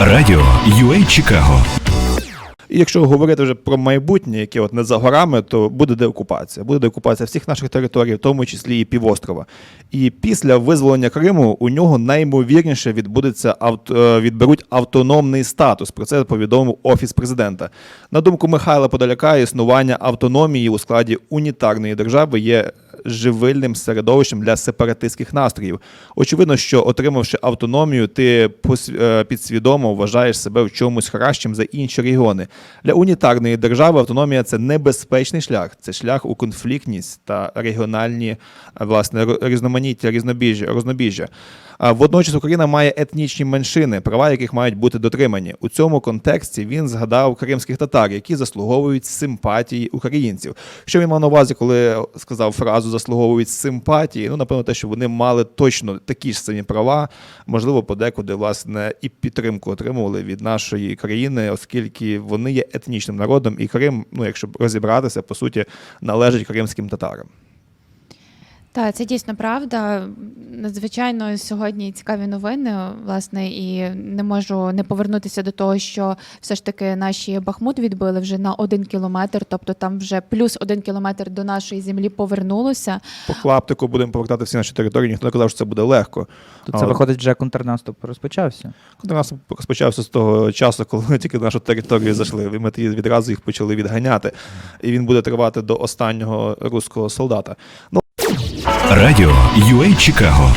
Радіо UA Чикаго якщо говорити вже про майбутнє, яке от не за горами, то буде деокупація. Буде деокупація всіх наших територій, в тому числі і півострова. І після визволення Криму у нього наймовірніше відбудеться авт... е, відберуть автономний статус. Про це повідомив офіс президента. На думку Михайла Подоляка, існування автономії у складі унітарної держави є живильним середовищем для сепаратистських настроїв. Очевидно, що отримавши автономію, ти е, підсвідомо вважаєш себе в чомусь кращим за інші регіони. Для унітарної держави автономія це небезпечний шлях. Це шлях у конфліктність та регіональні е, власне різноманіття, різнобіжжя, водночас Україна має етнічні меншини, права яких мають бути дотримані. У цьому контексті він згадав кримських татар, які заслуговують симпатії українців. Що він мав на увазі, коли сказав фразу заслуговують симпатії? Ну, напевно, те, що вони мали точно такі ж самі права, можливо, подекуди власне і підтримку отримували від нашої країни, оскільки вони є етнічним народом, і Крим, ну якщо розібратися, по суті, належить кримським татарам. Так, це дійсно правда. Надзвичайно сьогодні цікаві новини, власне, і не можу не повернутися до того, що все ж таки наші Бахмут відбили вже на один кілометр, тобто там вже плюс один кілометр до нашої землі повернулося. По клаптику будемо повертати всі наші території. Ніхто не казав, що це буде легко. То це А, виходить, вже контрнаступ розпочався. Контрнаступ розпочався з того часу, коли тільки нашу територію зайшли. І ми відразу їх почали відганяти. І він буде тривати до останнього руського солдата. Радіо UA Чикаго